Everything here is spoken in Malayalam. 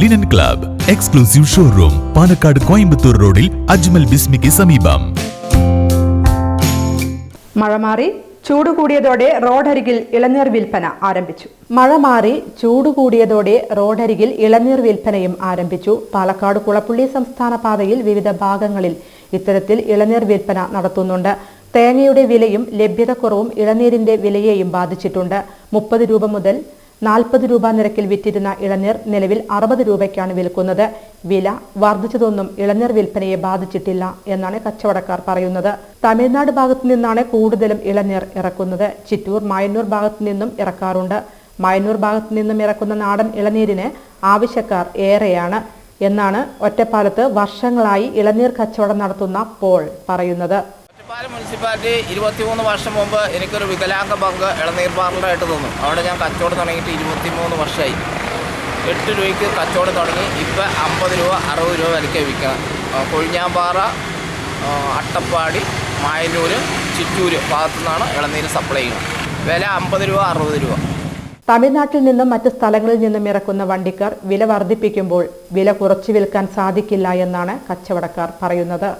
Linen club exclusive showroom Palakkad Coimbatore റോഡിൽ അജ്മൽ ബിസ്മിക്ക് സമീപം. മഴ മാറി ചൂട് കൂടിയതോടെ റോഡരികിൽ ഇളനീർ വിൽപ്പന ആരംഭിച്ചു. മഴ മാറി ചൂട് കൂടിയതോടെ റോഡരികിൽ ഇളനീർ വിൽപ്പനയും ആരംഭിച്ചു. പാലക്കാട് കുളപ്പുള്ളി സംസ്ഥാന പാതയിൽ വിവിധ ഭാഗങ്ങളിൽ ഇത്തരത്തിൽ ഇളനീർ വിൽപ്പന നടത്തുന്നുണ്ട്. തേങ്ങയുടെ വിലയും ലഭ്യതക്കുറവും ഇളനീരിന്റെ വിലയെയും ബാധിച്ചിട്ടുണ്ട്. മുപ്പത് രൂപ മുതൽ നാൽപ്പത് രൂപ നിരക്കിൽ വിറ്റിരുന്ന ഇളനീർ നിലവിൽ അറുപത് രൂപയ്ക്കാണ് വിൽക്കുന്നത്. വില വർദ്ധിച്ചതൊന്നും ഇളനീർ വിൽപ്പനയെ ബാധിച്ചിട്ടില്ല എന്നാണ് കച്ചവടക്കാർ പറയുന്നത്. തമിഴ്നാട് ഭാഗത്തു നിന്നാണ് കൂടുതലും ഇളനീർ ഇറക്കുന്നത്. ചിറ്റൂർ മായന്നൂർ ഭാഗത്തു നിന്നും ഇറക്കാറുണ്ട്. മായന്നൂർ ഭാഗത്തു നിന്നും ഇറക്കുന്ന നാടൻ ഇളനീരിന് ആവശ്യക്കാർ ഏറെയാണ് എന്നാണ് ഒറ്റപ്പാലത്ത് വർഷങ്ങളായി ഇളനീർ കച്ചവടം നടത്തുന്ന പോൾ പറയുന്നത്. ഒറ്റപ്പാലം മുനിസിപ്പാലിറ്റി ഇരുപത്തിമൂന്ന് വർഷം മുമ്പ് എനിക്കൊരു വികലാംഗ പങ്ക് ഇളനീർ പാർലറായിട്ട് തോന്നും അവിടെ ഞാൻ കച്ചവടം തുടങ്ങിയിട്ട് ഇരുപത്തിമൂന്ന് വർഷമായി. എട്ട് രൂപയ്ക്ക് കച്ചവടം തുടങ്ങി. ഇപ്പോൾ അമ്പത് രൂപ അറുപത് രൂപ വിലയ്ക്ക് വിൽക്കണം കൊഴിഞ്ഞാമ്പാറ അട്ടപ്പാടി മായന്നൂര് ചിറ്റൂര് ഭാഗത്തു നിന്നാണ് ഇളനീര് സപ്ലൈ ചെയ്യുന്നത്. വില അമ്പത് രൂപ അറുപത് രൂപ. തമിഴ്നാട്ടിൽ നിന്നും മറ്റ് സ്ഥലങ്ങളിൽ നിന്നും ഇറക്കുന്ന വണ്ടിക്കാർ വില വർദ്ധിപ്പിക്കുമ്പോൾ വില കുറച്ചു വിൽക്കാൻ സാധിക്കില്ല എന്നാണ് കച്ചവടക്കാർ പറയുന്നത്.